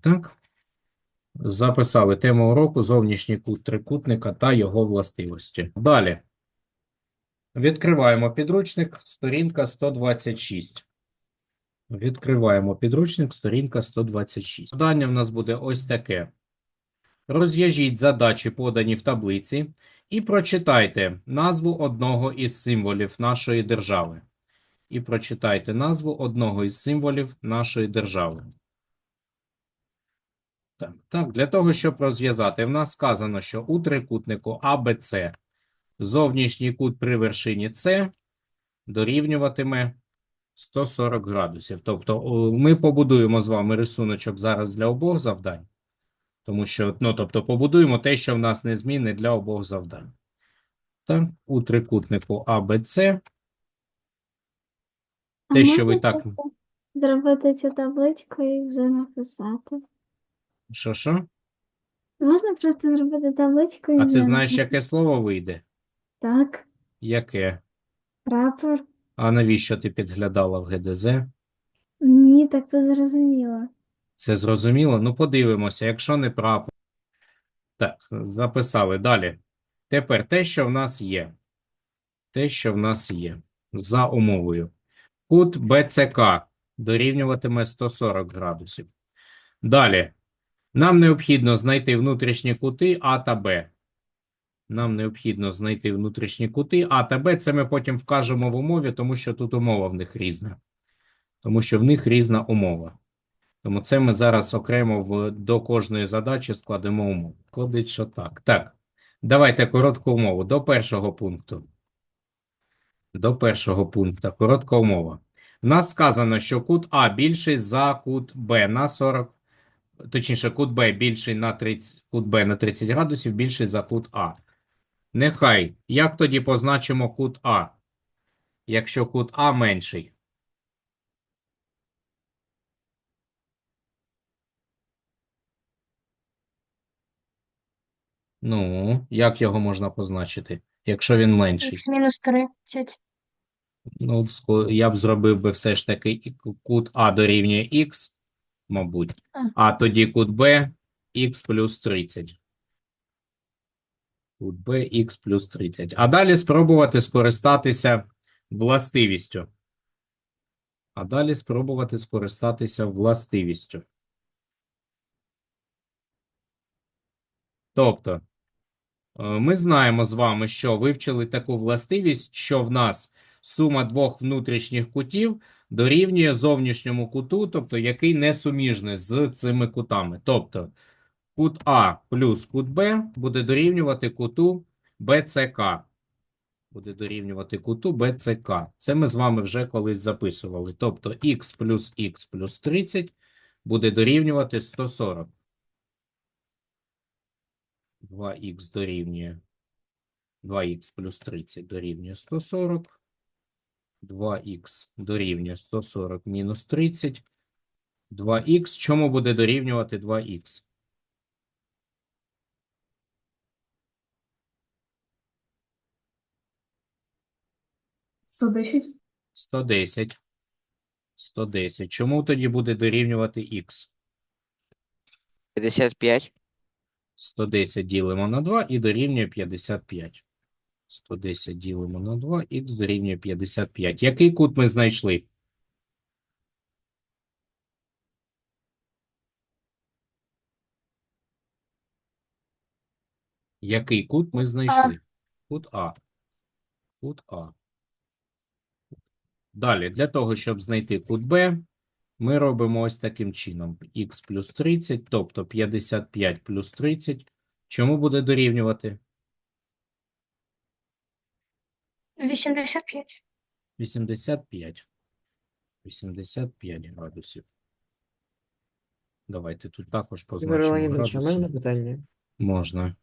Так. Записали тему уроку зовнішній кут трикутника та його властивості. Далі. Відкриваємо підручник, сторінка 126. Відкриваємо підручник, сторінка 126. Завдання в нас буде ось таке. Розв'яжіть задачі, подані в таблиці, і прочитайте назву одного із символів нашої держави. І прочитайте назву одного із символів нашої держави. Так, так, для того, щоб розв'язати, в нас сказано, що у трикутнику АБЦ зовнішній кут при вершині С дорівнюватиме 140 градусів. Тобто ми побудуємо з вами рисуночок зараз для обох завдань. Тому що, ну, тобто, побудуємо те, що в нас незмінне для обох завдань. Так, у трикутнику АБЦ. Те, що ви так. Зробити цю табличку і вже написати. Що, що? Можна просто зробити табличку і А вже ти знаєш, яке слово вийде? Так, Яке? прапор. А навіщо ти підглядала в ГДЗ? Ні, так це зрозуміло. Це зрозуміло? Ну, подивимося, якщо не прапор. Так, записали. Далі. Тепер те, що в нас є. Те, що в нас є. За умовою. Кут БЦК дорівнюватиме 140 градусів. Далі. Нам необхідно знайти внутрішні кути А та Б. Нам необхідно знайти внутрішні кути А та Б. Це ми потім вкажемо в умові, тому що тут умова в них різна. Тому що в них різна умова. Тому це ми зараз окремо в, до кожної задачі складемо умову. Ходить, що так. Так, давайте коротку умову. До першого пункту. До першого пункту. Коротка умова. В нас сказано, що кут А більший за кут Б на 40, точніше, кут Б більший на 30, кут Б на 30 градусів більший за кут А. Нехай. Як тоді позначимо кут А? Якщо кут А менший. Ну, як його можна позначити, якщо він менший? Х мінус 30. Ну, я б зробив би все ж таки кут А дорівнює х, мабуть, А. тоді кут Б х плюс 30. Кут Б х плюс 30. А далі спробувати скористатися властивістю. А далі спробувати скористатися властивістю. Тобто, е, ми знаємо з вами, що вивчили таку властивість, що в нас сума двох внутрішніх кутів дорівнює зовнішньому куту, тобто який не суміжний з цими кутами. Тобто, кут А плюс кут Б буде дорівнювати куту БЦК. Буде дорівнювати куту БЦК. Це ми з вами вже колись записували. Тобто, х плюс х плюс 30 буде дорівнювати 140. 2х дорівнює 2х плюс 30 дорівнює 140. 2х дорівнює 140 мінус 30. 2х чому буде дорівнювати 2х? 110. 110. 110. Чому тоді буде дорівнювати х? 55. 110 ділимо на 2 і дорівнює 55. 110 ділимо на 2, х дорівнює 55. Який кут ми знайшли? Який кут ми знайшли? Кут А. Кут А. Далі, для того, щоб знайти кут Б, ми робимо ось таким чином. х плюс 30, тобто 55 плюс 30. Чому буде дорівнювати? 85. 85. 85 градусів. Давайте тут також Ігор позначимо Леонідович, а градуси. можна питання? Можна.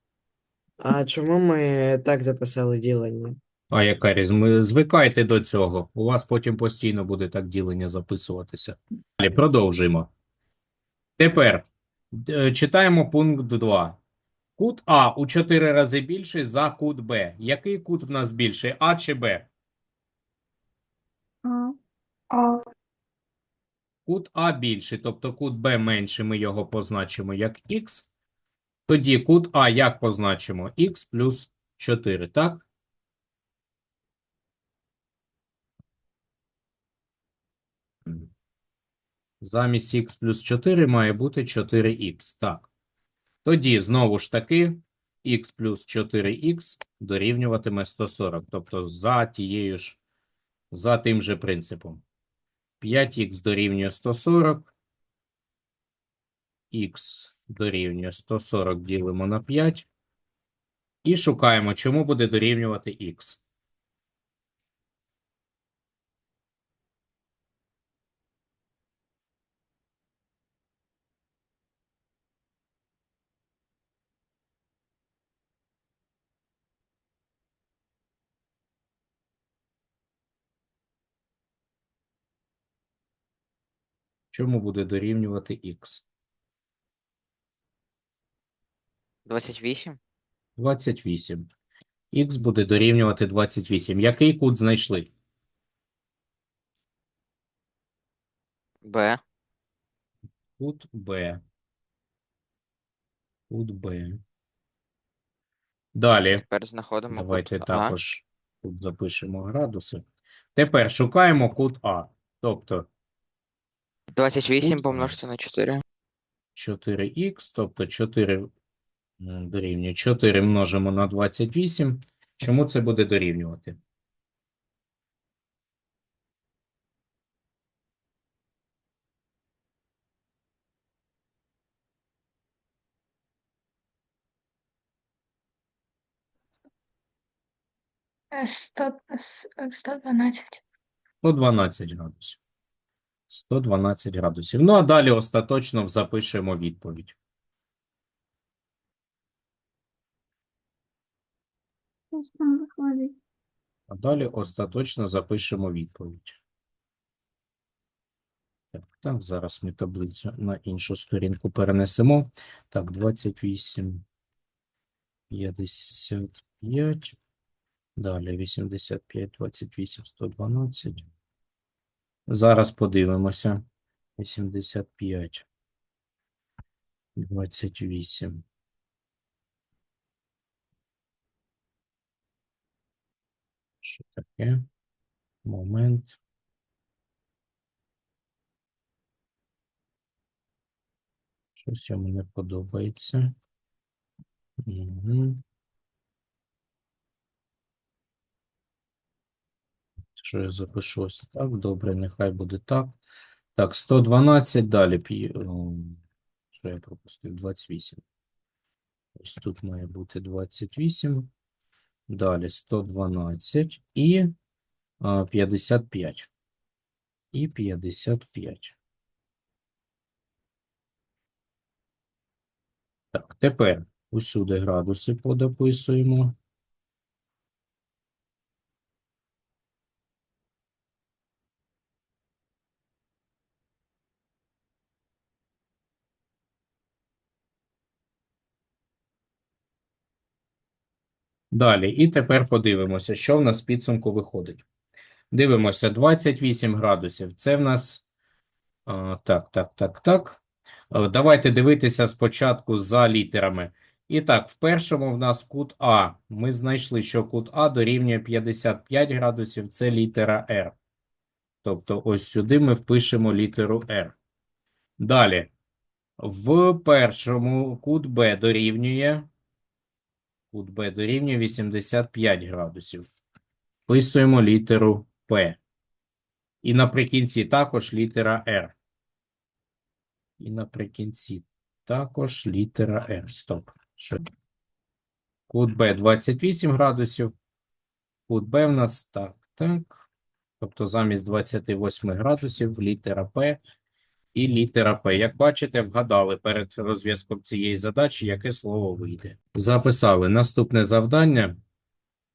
А чому ми так записали ділення? А яка різниця? Звикайте до цього. У вас потім постійно буде так ділення записуватися. Далі продовжуємо. Тепер е, читаємо пункт 2. Кут А у 4 рази більший за кут Б. Який кут в нас більший? А чи Б? А, кут А більший, тобто кут Б менший, ми його позначимо як х. Тоді кут А як позначимо? х плюс 4, так? Замість х плюс 4 має бути 4х. Так. Тоді, знову ж таки, х плюс 4х дорівнюватиме 140. Тобто за тією ж, за тим же принципом. 5х дорівнює 140. х дорівнює 140 ділимо на 5. І шукаємо, чому буде дорівнювати х. Чому буде дорівнювати х? 28? 28. Х буде дорівнювати 28. Який кут знайшли? Б. Кут Б. Кут Б. Далі. Тепер знаходимо Давайте кут А. також тут запишемо градуси. Тепер шукаємо кут А. Тобто 28 Кут А. помножити на 4. 4х, тобто 4 м, дорівнює 4 множимо на 28. Чому це буде дорівнювати? Е, сто- с- е, 112. 112 градусів. 112 градусів. Ну, а далі остаточно запишемо відповідь. А далі остаточно запишемо відповідь. Так, так, зараз ми таблицю на іншу сторінку перенесемо. Так, 28, 55, далі 85, 28, 112. Зараз подивимося. 85, 28. Що таке? Момент. Щось йому не подобається. Угу. Що я запишу ось так? Добре, нехай буде так. Так, 112, далі. Що я пропустив? 28. Ось тут має бути 28. Далі 112 і 55. І 55. Так, тепер усюди градуси подописуємо. Далі, і тепер подивимося, що в нас в підсумку виходить. Дивимося, 28 градусів. Це в нас. так, так, так, так. Давайте дивитися спочатку за літерами. І так, в першому в нас кут А. Ми знайшли, що кут А дорівнює 55 градусів, це літера R. Тобто ось сюди ми впишемо літеру R. Далі, в першому кут Б дорівнює. Кут Б дорівнює 85 градусів. Вписуємо літеру П. І наприкінці також літера R. І наприкінці також літера R. Стоп. Кут Б 28 градусів. Кут Б в нас так, так. Тобто замість 28 градусів літера П і літера П. Як бачите, вгадали перед розв'язком цієї задачі, яке слово вийде. Записали наступне завдання.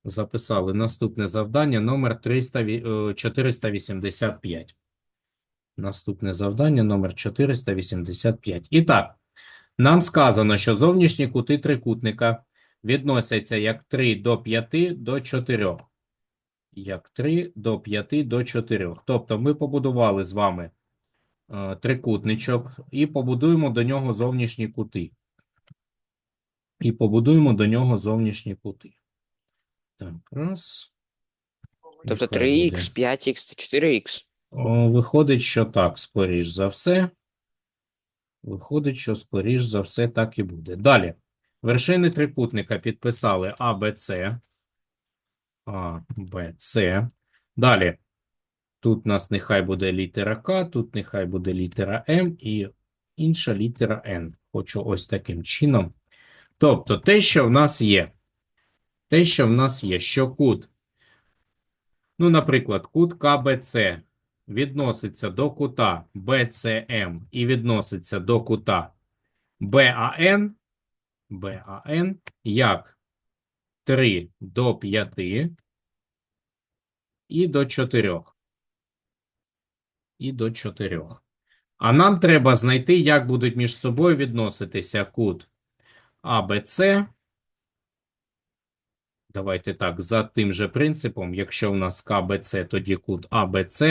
Записали наступне завдання номер 300, е, 485. Наступне завдання номер 485. І так, нам сказано, що зовнішні кути трикутника відносяться як 3 до 5 до 4. Як 3 до 5 до 4. Тобто ми побудували з вами е, трикутничок і побудуємо до нього зовнішні кути. І побудуємо до нього зовнішні кути. Так, раз. Тобто 3х, 5х 4х. О, Виходить, що так, скоріш за все. Виходить, що скоріш за все так і буде. Далі. Вершини трикутника підписали А, Б, С. А, Б, С. Далі. Тут у нас нехай буде літера К, тут нехай буде літера М і інша літера Н. Хочу ось таким чином. Тобто, те, що в нас є. Те, що в нас є, що кут. Ну, наприклад, кут КБЦ відноситься до кута BCM і відноситься до кута BAN, BAN як 3 до 5 і до 4. І до 4. А нам треба знайти, як будуть між собою відноситися кут ABC. Давайте так, за тим же принципом, якщо в нас КБЦ, тоді кут АБЦ.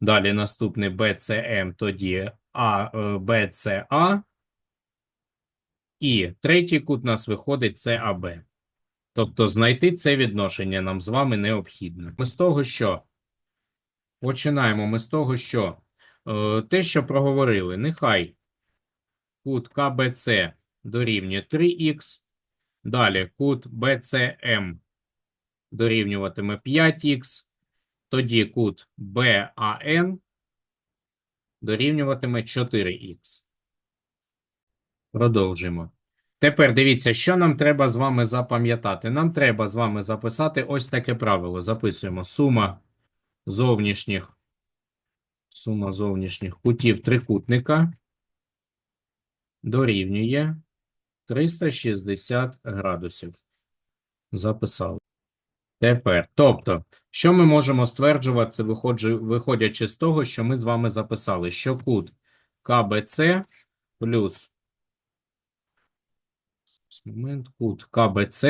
Далі наступний БЦМ, тоді А, е, БЦА. І третій кут у нас виходить ЦАБ. Тобто знайти це відношення нам з вами необхідно. Ми з того, що починаємо ми з того, що е, те, що проговорили, нехай кут КБЦ дорівнює 3х, далі кут БЦМ дорівнюватиме 5х, тоді кут BAN дорівнюватиме 4х. Продовжимо. Тепер дивіться, що нам треба з вами запам'ятати. Нам треба з вами записати ось таке правило. Записуємо сума зовнішніх, сума зовнішніх кутів трикутника дорівнює 360 градусів. Записали. Тепер, тобто, що ми можемо стверджувати, виходячи з того, що ми з вами записали, що кут КБЦ плюс момент, кут КБЦ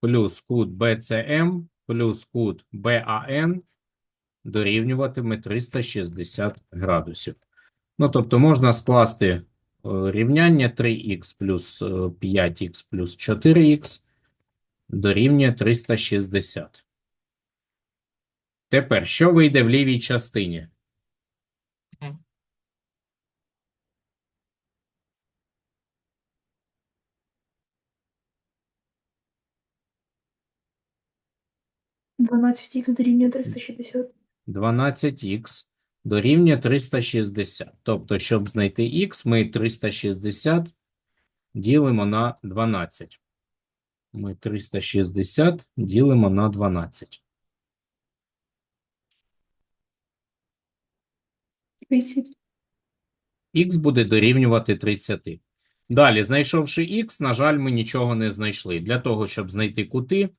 плюс кут БЦМ плюс кут БАН дорівнюватиме 360 градусів. Ну, тобто можна скласти е, рівняння 3х плюс е, 5х плюс 4х дорівнює 360. Тепер, що вийде в лівій частині? Дванадцять х дорівнює 360. 12х дорівнює 360. Тобто, щоб знайти х, ми 360 ділимо на 12. Ми 360 ділимо на 12. 30. Х буде дорівнювати 30. Далі, знайшовши х, на жаль, ми нічого не знайшли. Для того, щоб знайти кути,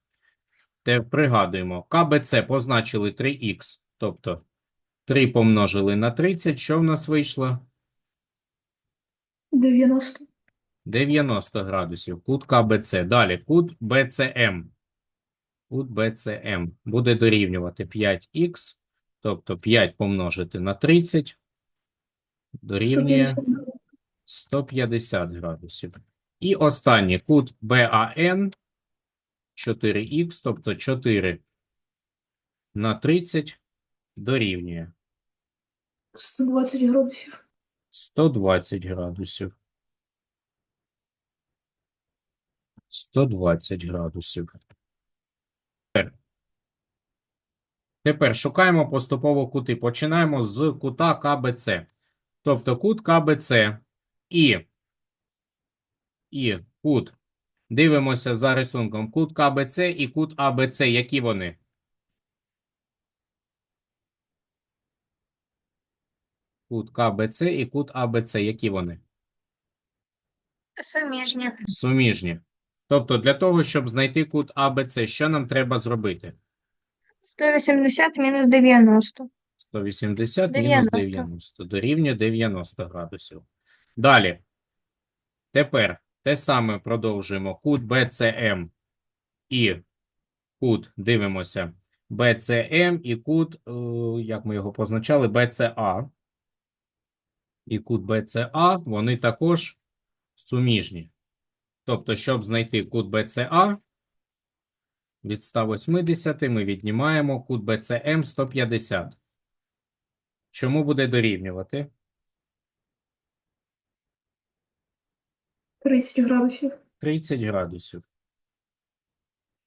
те пригадуємо, КБЦ позначили 3х, тобто 3 помножили на 30, що в нас вийшло? 90. 90 градусів. Кут КБЦ. Далі кут БЦМ. Кут БЦМ буде дорівнювати 5х, тобто 5 помножити на 30 дорівнює 150. 150 градусів. І останній кут БАН 4х, тобто 4 на 30 дорівнює 120 градусів. 120 градусів. 120 градусів. Тепер. Шукаємо поступово кути. Починаємо з кута КБЦ. Тобто кут КБЦ і, і кут. Дивимося за рисунком. Кут КБЦ і кут АБЦ. Які вони? Кут КБЦ і кут АБЦ. Які вони? Суміжні. Суміжні. Тобто для того, щоб знайти кут АБЦ, що нам треба зробити? 180 мінус 90. 180 мінус 90. 90 дорівнює 90 градусів. Далі. Тепер те саме продовжуємо. Кут BCM і кут, дивимося, BCM і кут, е, як ми його позначали, BCA. і кут BCA, вони також суміжні. Тобто, щоб знайти кут BCA, від 180 ми віднімаємо кут BCM 150. Чому буде дорівнювати? 30 градусів. 30 градусів.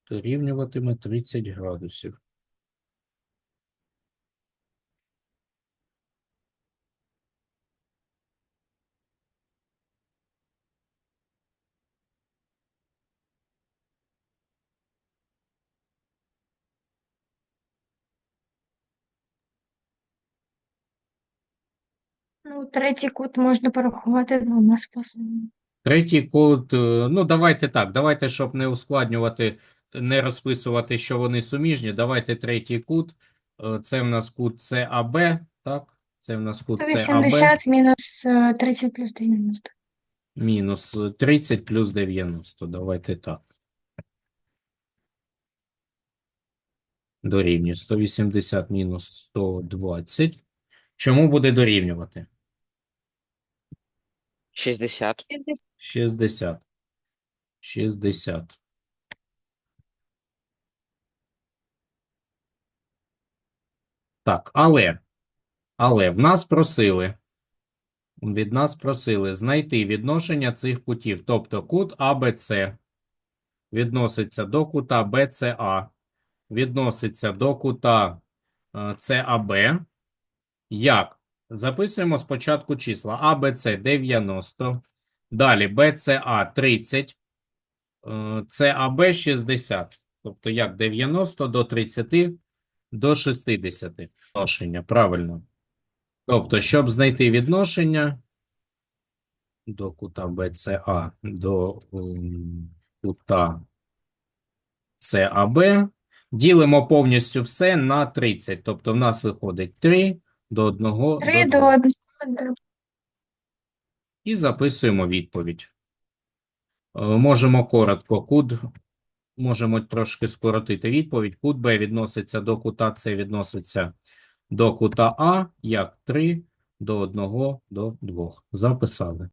Дорівнюватиме 30 градусів. Ну, третій кут можна порахувати двома способами. Третій кут, е, ну давайте так, давайте, щоб не ускладнювати, не розписувати, що вони суміжні, давайте третій кут. Е, Це в нас кут САБ, так? Це в нас кут САБ 180 мінус е, 30 плюс 90. мінус 30 плюс 90. Давайте так. Дорівнює 180 мінус 120. Чому буде дорівнювати? 60. 60. 60. Так, але, але в нас просили, від нас просили знайти відношення цих кутів. Тобто кут АБЦ відноситься до кута БЦА, відноситься до кута е, ЦАБ. Як? Записуємо спочатку числа. АБЦ 90, далі БЦА 30, е, ЦАБ 60. Тобто як 90 до 30 до 60. Відношення, правильно. Тобто, щоб знайти відношення до кута БЦА до ем, кута ЦАБ, ділимо повністю все на 30. Тобто в нас виходить 3 до 1 3 до до 2. 1. І записуємо відповідь. Е, Можемо коротко. Кут можемо трошки скоротити відповідь. Кут Б відноситься до кута С, відноситься до кута А, як 3 до 1 до 2. Записали.